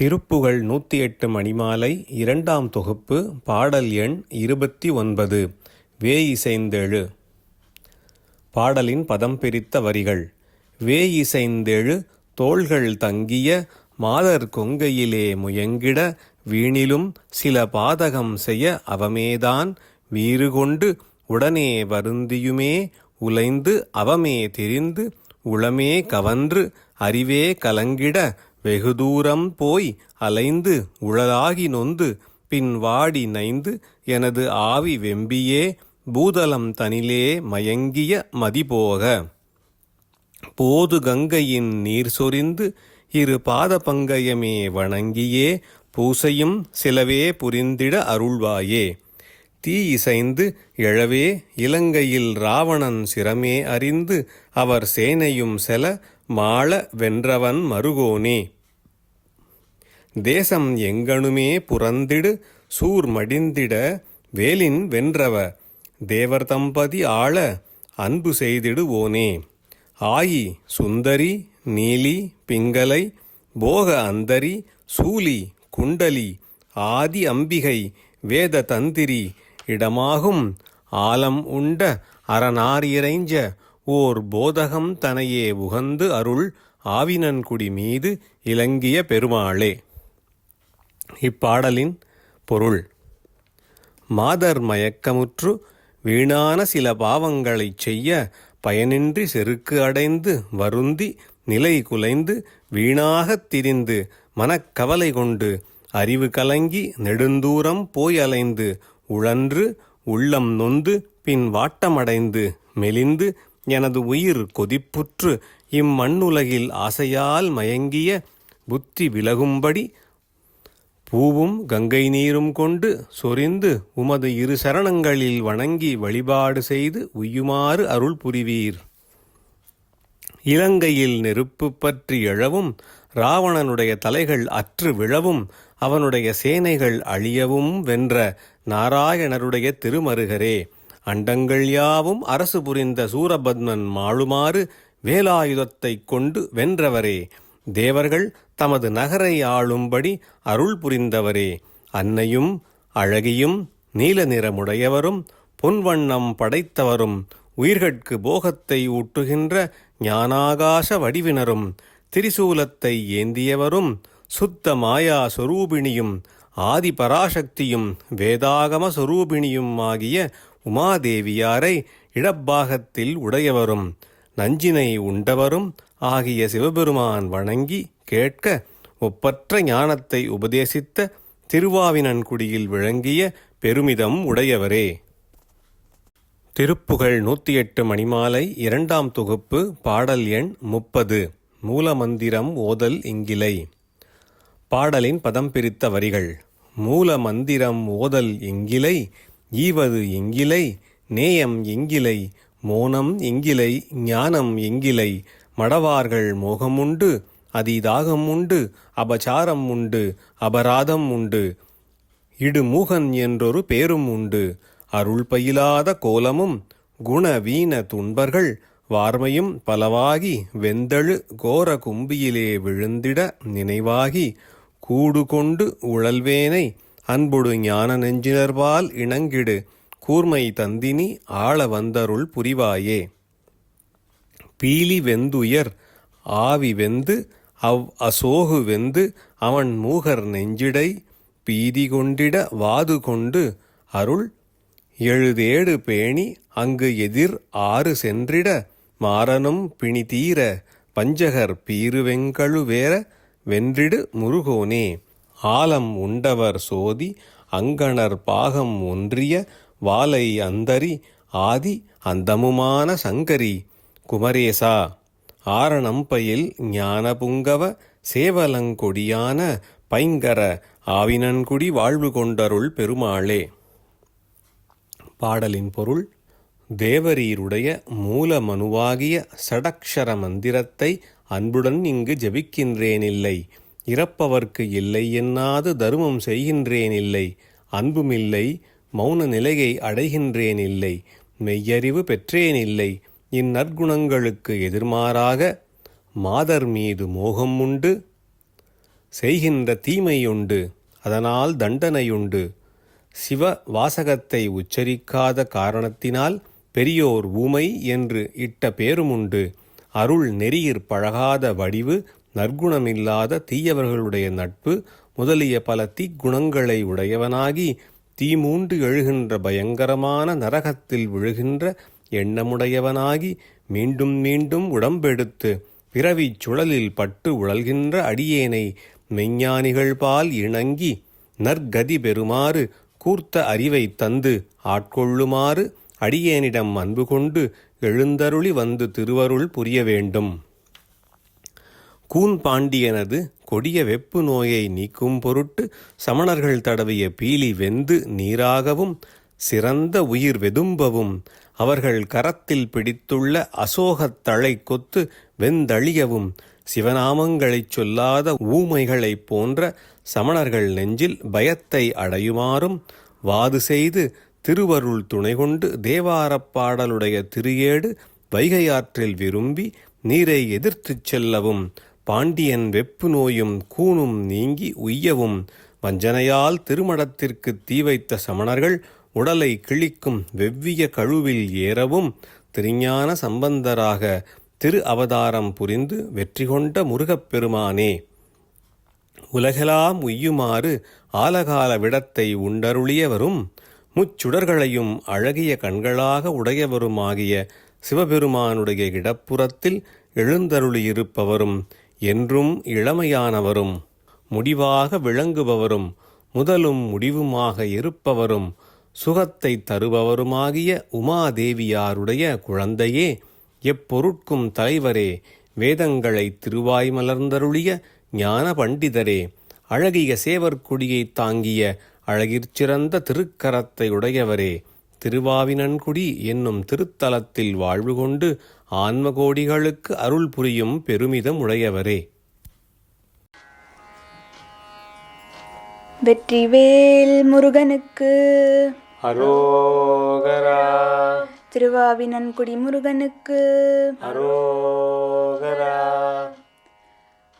திருப்புகழ் நூற்றி எட்டு மணிமாலை இரண்டாம் தொகுப்பு பாடல் எண் இருபத்தி ஒன்பது வே இசைந்தெழு. பாடலின் பதம் பிரித்த வரிகள் வே இசைந்தெழு தோள்கள் தங்கிய மாதர் கொங்கையிலே முயங்கிட வீணிலும் சில பாதகம் செய்ய அவமேதான் வீறு கொண்டு உடனே வருந்தியுமே உலைந்து அவமே திரிந்து உளமே கவன்று அறிவே கலங்கிட வெகு தூரம் போய் அலைந்து உழலாகி நொந்து பின் வாடி நைந்து எனது ஆவி வெம்பியே பூதலம் தனிலே மயங்கிய மதிபோக. போது கங்கையின் நீர் சொரிந்து இரு பாத பங்கயமே வணங்கியே பூசையும் சிலவே புரிந்திட அருள்வாயே. தீ இசைந்து எழவே இலங்கையில் ராவணன் சிரமே அறிந்து அவர் சேனையும் செல மாள வென்றவன் மருகோனே. தேசம் எங்கனுமே புறந்திடு சூர் மடிந்திட வேலின் வென்றவ தேவர் தம்பதி ஆள அன்பு செய்திடுவோனே ஆயி சுந்தரி நீலி பிங்கலை போக அந்தரி சூலி குண்டலி ஆதி அம்பிகை வேத தந்திரி இடமாகும் ஆலம் உண்ட அறநாரிறைஞ்ச ஓர் போதகம் தனையே உகந்து அருள் ஆவினன்குடி மீது இலங்கிய பெருமாளே. இப்பாடலின் பொருள். மாதர் மயக்கமுற்று வீணான சில பாவங்களைச் செய்ய பயனின்றி செருக்கு அடைந்து வருந்தி நிலை குலைந்து வீணாகத் திரிந்து மனக்கவலை கொண்டு அறிவு கலங்கி நெடுந்தூரம் போய் அலைந்து உழன்று உள்ளம் நொந்து பின் வாட்டமடைந்து மெலிந்து எனது உயிர் கொதிப்புற்று இம்மண்ணுலகில் ஆசையால் மயங்கிய புத்தி விலகும்படி பூவும் கங்கை நீரும் கொண்டு சொரிந்து உமது இரு சரணங்களில் வணங்கி வழிபாடு செய்து உய்யுமாறு அருள் புரிவீர். இலங்கையில் நெருப்பு பற்றி எழவும் ராவணனுடைய தலைகள் அற்று விழவும் அவனுடைய சேனைகள் அழியவும் வென்ற நாராயணருடைய திருமருகரே. அண்டங்கள் யாவும் அரசு புரிந்த சூரபத்மன் மாளுமாறு வேலாயுதத்தைக் கொண்டு வென்றவரே. தேவர்கள் தமது நகரை ஆளும்படி அருள் புரிந்தவரே. அன்னையும் அழகியும் நீல நிறமுடையவரும் பொன்வண்ணம் படைத்தவரும் உயிர்கட்கு போகத்தை ஊட்டுகின்ற ஞானாகாச வடிவினரும் திரிசூலத்தை ஏந்தியவரும் சுத்த மாயா சொரூபிணியும் ஆதி பராசக்தியும் வேதாகம சொரூபிணியும் ஆகிய உமாதேவியாரை இடப்பாகத்தில் உடையவரும் நஞ்சினை உண்டவரும் ஆகிய சிவபெருமான் வணங்கி கேட்க ஒப்பற்ற ஞானத்தை உபதேசித்த திருவாவினன்குடியில் விளங்கிய பெருமிதம் உடையவரே. திருப்புகழ் நூற்றி எட்டு மணிமாலை இரண்டாம் தொகுப்பு பாடல் எண் முப்பது மூலமந்திரம் ஓதல் இங்கிலை. பாடலின் பதம் பிரித்த வரிகள் மூல மந்திரம் ஓதல் எங்கிலை ஈவது எங்கிலை நேயம் எங்கிலை மோனம் எங்கிலை ஞானம் எங்கிலை மடவார்கள் மோகமுண்டு அதிதாகம் உண்டு அபசாரம் உண்டு அபராதம் உண்டு. இடுமூகன் என்றொரு பேரும் உண்டு. அருள் பயிலாத கோலமும் குண வீண துன்பர்கள் வார்மையும் பலவாகி வெந்தழு கோர கும்பியிலே விழுந்திட நினைவாகி கூடு கொண்டு உழல்வேனை அன்புடு ஞான நெஞ்சினர்பால் இணங்கிடு. கூர்மை தந்தினி ஆள வந்தருள் புரிவாயே. பீலி வெந்துயர் ஆவி வெந்து அவ் அசோகு வெந்து அவன் மூகர் நெஞ்சிடை பீதி கொண்டிட வாது கொண்டு அருள். எழுதேடு பேணி அங்கு எதிர் ஆறு சென்றிட மாறனும் பிணி தீர பஞ்சகர் பீருவெங்கழு வேற வென்றிடு முருகோனே. ஆலம் உண்டவர் சோதி அங்கணர் பாகம் ஒன்றிய வாலை அந்தரி ஆதி அந்தமுமான சங்கரி. குமரேசா ஆரணம்பயில் ஞானபுங்கவ சேவலங்கொடியான பைங்கர ஆவினன்குடி வாழ்வு கொண்டருள் பெருமாளே. பாடலின் பொருள் தேவரீருடைய மூல மனுவாகிய சடக்ஷர மந்திரத்தை அன்புடன் இங்கு ஜபிக்கின்றேனில்லை. இறப்பவர்க்கு இல்லை என்னாது தருமம் செய்கின்றேனில்லை அன்புமில்லை மௌன நிலையை அடைகின்றேனில்லை மெய்யறிவு பெற்றேனில்லை இந்நற்குணங்களுக்கு எதிர்மாறாக மாதர் மீது மோகம் உண்டு. செய்கின்ற தீமையுண்டு அதனால் தண்டனையுண்டு. சிவ வாசகத்தை உச்சரிக்காத காரணத்தினால் பெரியோர் ஊமை என்று இட்ட பேருமுண்டு அருள் நெறியிற் பழகாத வடிவு நற்குணமில்லாத தீயவர்களுடைய நட்பு முதலிய பல தீக்குணங்களை உடையவனாகி தீமூண்டு எழுகின்ற பயங்கரமான நரகத்தில் விழுகின்ற எண்ணமுடையவனாகி மீண்டும் மீண்டும் உடம்பெடுத்து பிறவிச் சுழலில் பட்டு உழல்கின்ற அடியேனை மெஞ்ஞானிகள் பால் இணங்கி நற்கதி பெறுமாறு கூர்த்த அறிவை தந்து ஆட்கொள்ளுமாறு அடியேனிடம் அன்பு கொண்டு எழுந்தருளி வந்து திருவருள் புரிய வேண்டும். கூன் பாண்டியனது கொடிய வெப்பு நோயை நீக்கும் பொருட்டு சமணர்கள் தடவிய பீலி வெந்து நீராகவும் சிறந்த உயிர் வெதும்பவும் அவர்கள் கரத்தில் பிடித்துள்ள அசோகத் தழை கொத்து வெந்தழியவும் சிவநாமங்களைச் சொல்லாத ஊமைகளைப் போன்ற சமணர்கள் நெஞ்சில் பயத்தை அடையுமாறும் வாது செய்து திருவருள் துணை கொண்டு தேவாரப் பாடலுடைய திருஏடு வைகையாற்றில் விரும்பி நீரை எதிர்த்துச் செல்லவும் பாண்டியன் வெப்பு நோயும் கூணும் நீங்கி உய்யவும். வஞ்சனையால் திருமடத்திற்கு தீ வைத்த சமணர்கள் உடலை கிழிக்கும் வெவ்விய கழுவில் ஏறவும் திருஞான சம்பந்தராக திரு அவதாரம் புரிந்து வெற்றி கொண்ட முருகப்பெருமானே உலகெலாம் உய்யுமாறு ஆலகால விடத்தை உண்டருளியவரும் முச்சுடர்களையும் அழகிய கண்களாக உடையவருமாகிய சிவபெருமானுடைய இடப்புறத்தில் எழுந்தருளியிருப்பவரும் என்றும் இளமையானவரும் முடிவாக விளங்குபவரும் முதலும் முடிவுமாக இருப்பவரும் சுகத்தை தருபவருமாகிய உமாதேவியாருடைய குழந்தையே எப்பொருட்கும் தலைவரே வேதங்களை திருவாய் மலர்ந்தருளிய ஞான பண்டிதரே அழகிய சேவற்குடியைத் தாங்கிய அழகிற் திருக்கரத்தை உடையவரே. திருவாவினன்குடி என்னும் திருத்தலத்தில் வாழ்வு கொண்டு ஆன்மகோடிகளுக்கு அருள் புரியும் பெருமிதம் உடையவரே வெற்றிவேல் முருகனுக்கு. அரோகரா. திருவாவினன்குடி முருகனுக்கு. அரோகரா.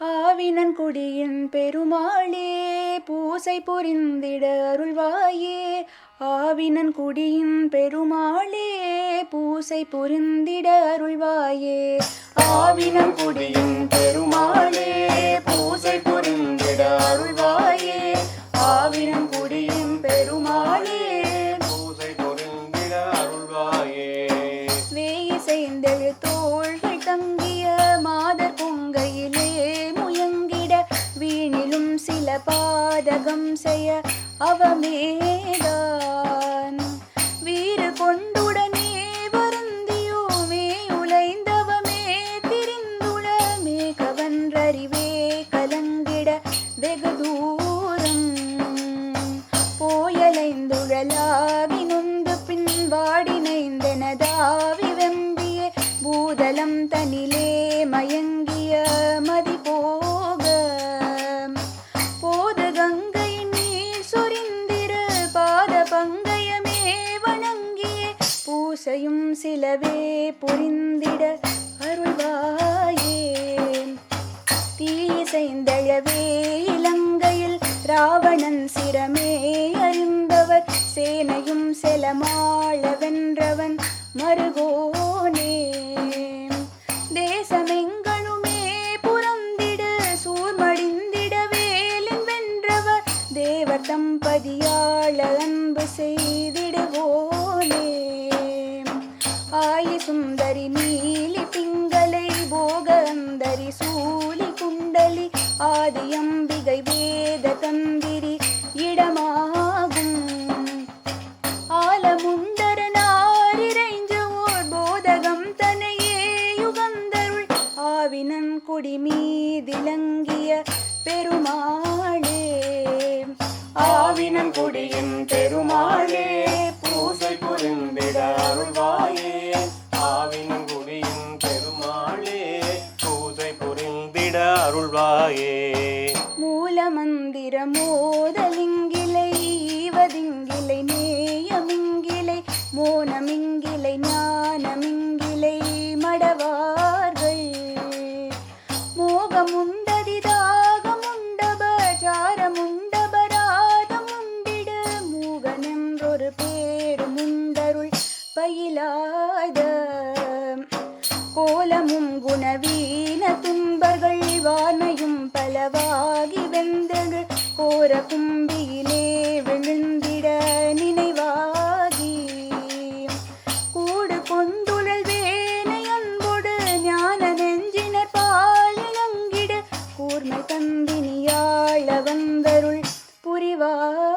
ஆவினன்குடியின் பெருமாளே பூசை புரிந்திட அருள்வாயே ஆவினன் குடியின் பெருமாளே பூசை புரிந்திட அருள்வாயே. ஆவினன் குடியின் பெருமாளே பூசை புரிந்திட அருள்வாயே. ஆவினன்குடியின் பெருமாளே பூசை புரிந்திட அருள்வாயே. வேய் செய்தெழு தோள்கள் தங்கிய மாதர் பொங்கையிலே முயங்கிட வீணிலும் சில பாதகம் செய்ய அவமேதா பூசையும் சிலவே புரிந்திட அருள்வாயே தீசைந்தழவே இலங்கையில் ராவணன் சிரமே அறிந்தவர். சேனையும் செலமாள வென்றவன் மருகோனே தேசமெங்க பெருமாளே. ஆவினன் குடியின் பெருமாளே பூசை புரிந்திட அருள்வாயே. ஆவினங்குடியின் பெருமாளே பூசை புரிந்திட அருள்வாயே. மூலமந்திர மோதலிங்கிலை பலவீன துன்பர்கள் வானையும் பலவாகி வெந்தகள் கோர கும்பியிலே விழுந்திட நினைவாகி. கூடு கொந்துழல் வேனை அன்போடு ஞான நெஞ்சினர் பாலினங்கிட கூர்மை தந்தினியாழ வந்தருள் புரிவார்.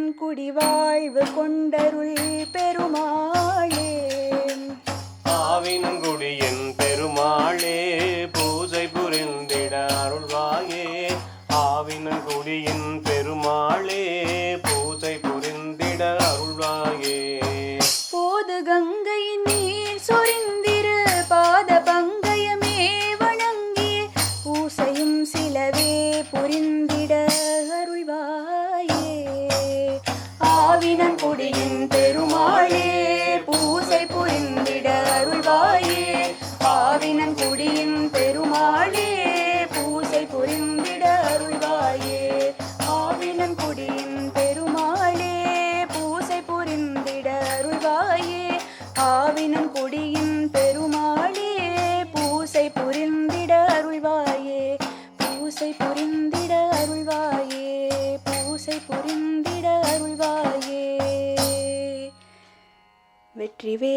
ஆவினன் குடி வாழ்வு கொண்டருள் பெருமாளே. ஆவினங்குடியின் பெருமாளே பூஜை புரிந்திட அருள்வாயே. ஆவினங்குடியின் பெருமாளே சிவாயே ஆவினும் கொடியின் பெருமாளே பூசை புரிந்திட அருள்வாயே பூசை புரிந்திட அருள்வாயே பூசை புரிந்திட அருள்வாயே. வெற்றிவே